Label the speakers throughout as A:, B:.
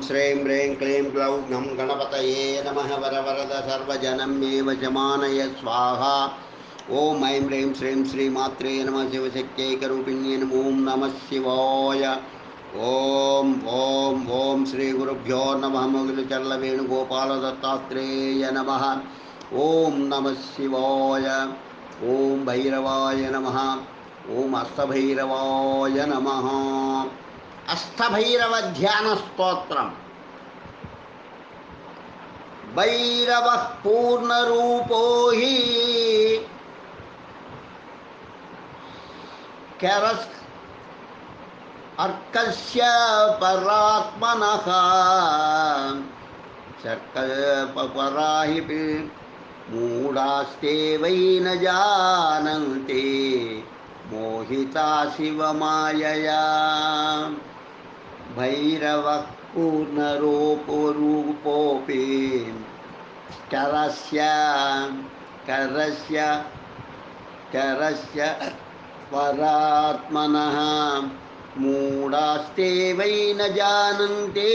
A: श्रीं ह्रीं क्लीं ग्लौं घं गणपतये नमः वरवरद सर्वजनं मे वशमानय स्वाहा। ॐ ऐं ह्रीं श्रीं श्रीमात्रे नमः शिवशक्त्यैकरूपिण्ये नमो नमः शिवाय। ॐ ॐ ॐ श्रीगुरुभ्यो नमः मुगिलचल्लवेणुगोपालदत्तात्रेय नमः। ॐ नमः शिवाय। ॐ भैरवाय नमः। ॐ अस्तभैरवाय नमः। अस्थभैरव ध्यान स्त्रोत्र भैरव पूर्ण रूपो ही कैरस अर्कस्य परात्मनः। मूढास्ते वै न जानते मोहिता शिवमायया। भैरवः पूर्णरूपरूपोऽपि करस्य करस्य करस्य परात्मनः मूढास्ते वै न जानन्ते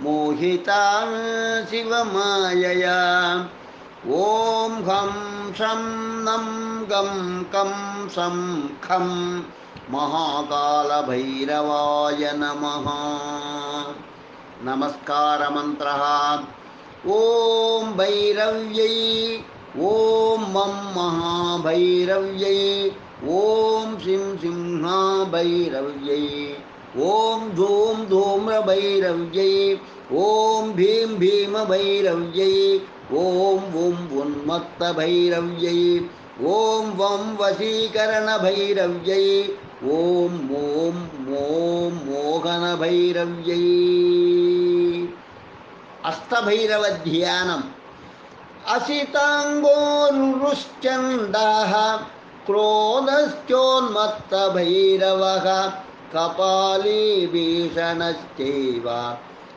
A: मोहिता शिवमायया। ॐ हं शं नं गं कं सं खं महाकालभैरवाय नमः। नमस्कारमन्त्रः। ॐ भैरव्यै, ॐ मं महाभैरव्यै, ॐ सिं सिंहाभैरव्यै, ॐ धूं धूम्रभैरव्यै, ॐ भीं भीमभैरव्यै, ॐ वुं उन्मत्तभैरव्यै, ॐ वं वशीकरणभैरव्यै ॐ ॐ ॐ मोहनभैरव्यै। अष्टभैरवध्यानम् असिताङ्गोरुश्चण्डाः क्रोधश्चोन्मत्तभैरवः कपाली भीषणश्चैव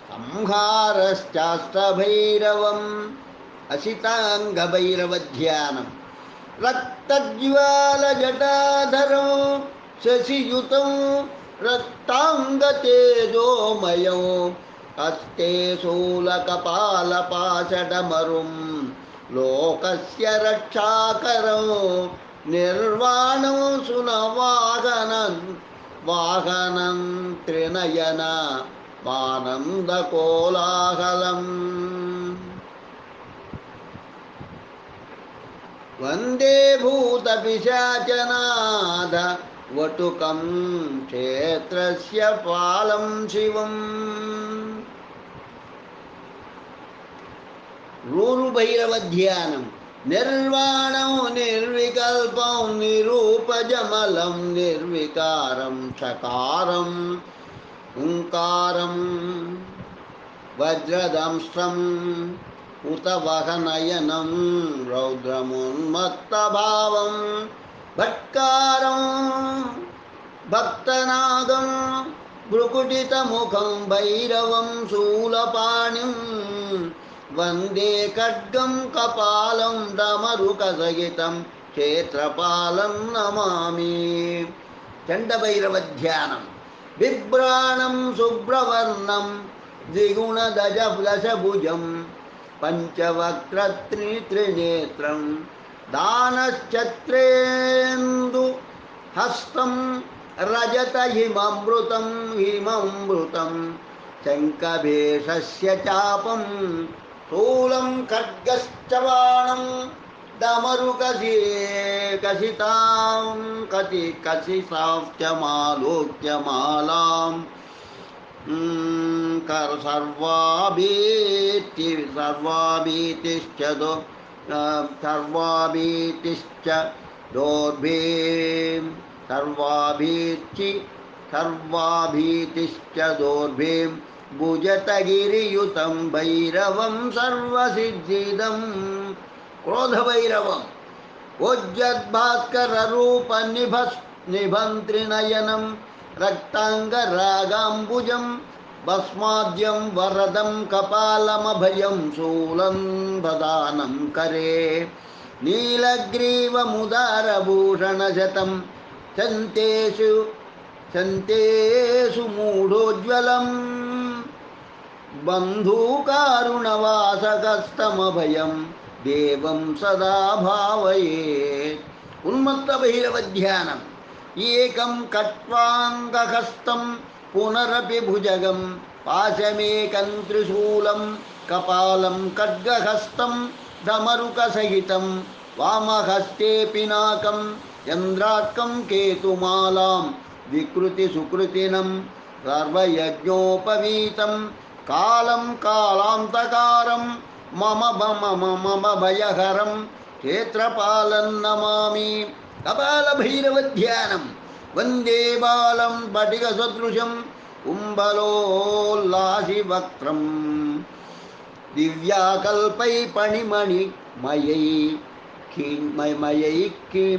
A: संहारश्चाष्टभैरवम्। असिताङ्गभैरवध्यानम् रक्तज्वालजटाधरो शशियुतं रक्ताङ्गतेजोमयो हस्ते शूलकपालपाशडमरुं लोकस्य रक्षाकरो निर्वाणो सुनवाहनन् वाहनं त्रिनयन आनन्दकोलाहलम् वंदे भूतपिशाचनाद वटुकं क्षेत्रस्य पालं शिवम्। रूरुभैरवध्यानं निर्वाणं निर्विकल्पं निरूपजमलं, निर्विकारं चकारम् ओङ्कारं वज्रदंष्ट्रम् उत वहनयनं रौद्रमुन्मत्तभावं भट्कारं भक्तनादं भ्रुकुटितमुखं भैरवं, शूलपाणिं, वंदे खड्गं, कपालं डमरुकसहितं क्षेत्रपालं नमामि। चण्डभैरवध्यानं बिभ्राणं शुभ्रवर्णं द्विगुणदजदशभुजं पञ्चवक्त्रत्रित्रिनेत्रं दानश्चत्रेन्दु हस्तं रजतहिममृतं हिममृतं शङ्खभेषस्य चापं स्थूलं खड्गश्च बाणं डमरुकसि कसितां कति कसिताश्च मालोक्य कर सर्वाभीति, सर्वाभीतिश्च सर्वाभीतिश्च दोर्भीं सर्वाभीति सर्वाभीतिश्च दोर्भीं भुजतगिरियुतं भैरवं सर्वसिद्धिदं क्रोधभैरवम् उज्जद्भास्कररूपनिभस् निभन्त्रिनयनं रक्ताङ्गरागाम्बुजं भस्माद्यं वरदं कपालमभयं शूलं ददानं करे। नीलग्रीवमुदारभूषणशतं चन्तेषु सन्तेषु मूढोज्ज्वलम् बन्धूकारुणवासकस्तमभयं देवं सदा भावयेत्। उन्मत्तभैरवध्यानम् एकं कट्वाङ्गहस्तं पुनरपि भुजगं पाशमेकं त्रिशूलं, कपालं खड्गहस्तं, धमरुकसहितं वामहस्ते पिनाकं चन्द्रार्कं केतुमालां, विकृतिसुकृतिनं, सर्वयज्ञोपवीतं, कालं कालान्तकारं, मम मम मम भयहरं क्षेत्रपालं नमामि। कपालभैरवध्यानं वंदे बालं स्फटिकसदृशं कुम्बलोल्लासिवक्त्रम् दिव्याकल्पै पणिमणिमयै मयै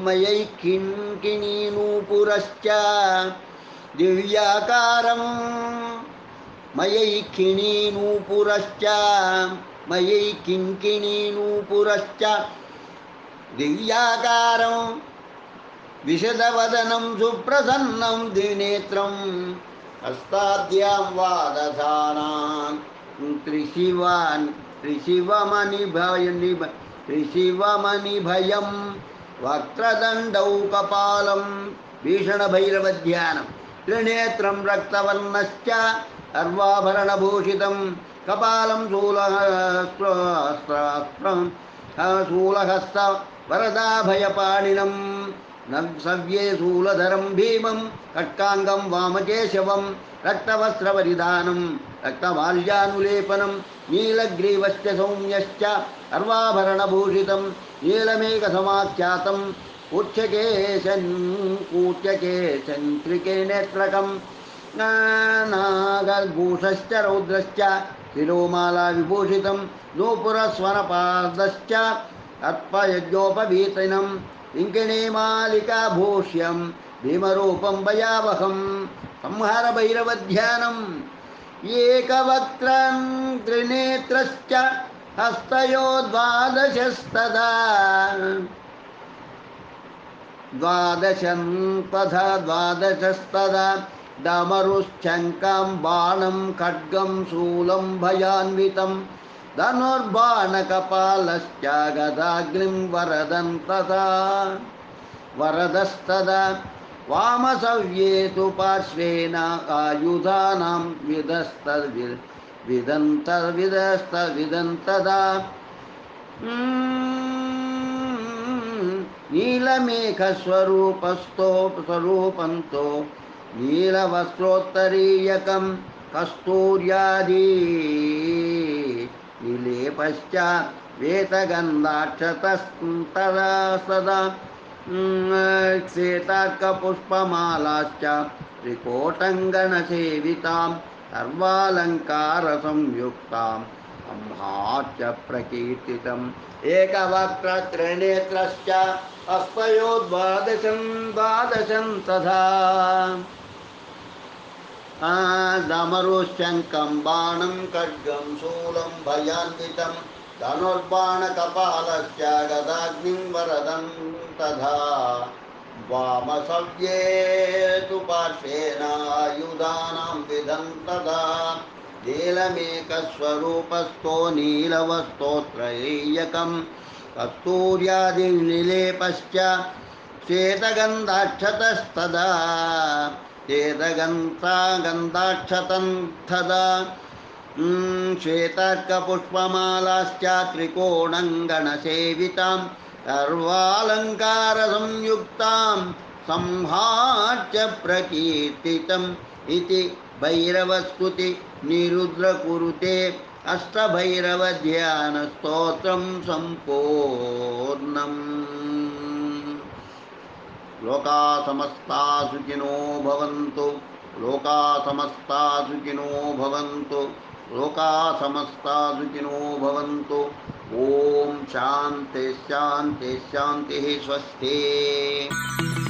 A: मयै किङ्किणीनूपुरश्च। दिव्याकारं मयै किणीनूपुरश्च। मयै किङ्किणीनूपुरश्च। दिव्याकारं विशदवदनं सुप्रसन्नं द्विनेत्रं हस्ताद्यां वादधानां त्रिशिवान् त्रिशिवमनिभय निभ वक्त्रदण्डौ कपालं भीषणभैरवध्यानं। त्रिनेत्रं रक्तवर्णश्च कपालं शूलहस्त वरदाभयपाणिनं न सव्ये शूलधरं भीमं कट्काङ्गं वामकेशवं रक्तवस्त्रपरिधानं रक्तमाल्यानुलेपनं नीलग्रीवश्च सौम्यश्च सर्वाभरणभूषितं नीलमेघसमाख्यातम् कूच्यकेशन् कूच्यकेशन्त्रिके नेत्रकं नागभूषश्च रौद्रश्च शिरोमालाविभूषितं नूपुरस्वरपादश्च अर्पयज्ञोपवीतिनं किङ्किणीमालिकाभूष्यं भीमरूपं भयावहं संहारभैरवध्यानम् एकवक्त्रं त्रिनेत्रश्च हस्तयो द्वादशस्तदा द्वादशं तथा द्वादशस्तदा धनुर्बाणकपालश्च गदाग्निं वरदं तथा वरदस्तदा वामसव्ये तु पार्श्वेन आयुधानां विधस्तद्वि विदन्तविदस्तविदन्तदा नीलमेघस्वरूपस्थो स्वरूपन्तो नीलवस्त्रोत्तरीयकं कस्तूर्यादि। निलेपश्च वेतगन्धाक्षतस्तदा सदा। श्वेतार्कपुष्पमालाश्च त्रिकोटङ्गणसेवितां सर्वालङ्कारसंयुक्तां संहाच्य प्रकीर्तितम्। एकवक्त्रत्रिनेत्रश्च हस्तयो द्वादशं द्वादशं तथा। दमरुशङ्कं बाणं खड्गं शूलं भयान्वितं धनुर्बाणकपालश्च गदाग्निं वरदं तथा वामसव्ये तु पार्श्वेनायुधानां विधं तदा नीलमेकस्वरूपस्थो नीलवस्तोत्रयीयकं कस्तूर्यादिनिलेपश्च श्वेतगन्धाक्षतस्तदा श्वेतगन्धा गन्धाक्षतं तदा श्वेतार्कपुष्पमालाश्च त्रिकोणङ्गणसेवितां सर्वालङ्कारसंयुक्तां संहाच्य प्रकीर्तितम् इति भैरवस्तुति निरुद्रकुरुते अष्टभैरवध्यानस्तोत्रं सम्पूर्णम्। लोका समस्ता सुखिनो भवन्तु। लोका समस्ता सुखिनो भवन्तु। लोका समस्ता सुखिनो भवन्तु। ॐ शान्ति शान्ति, शान्तिः स्वस्ति।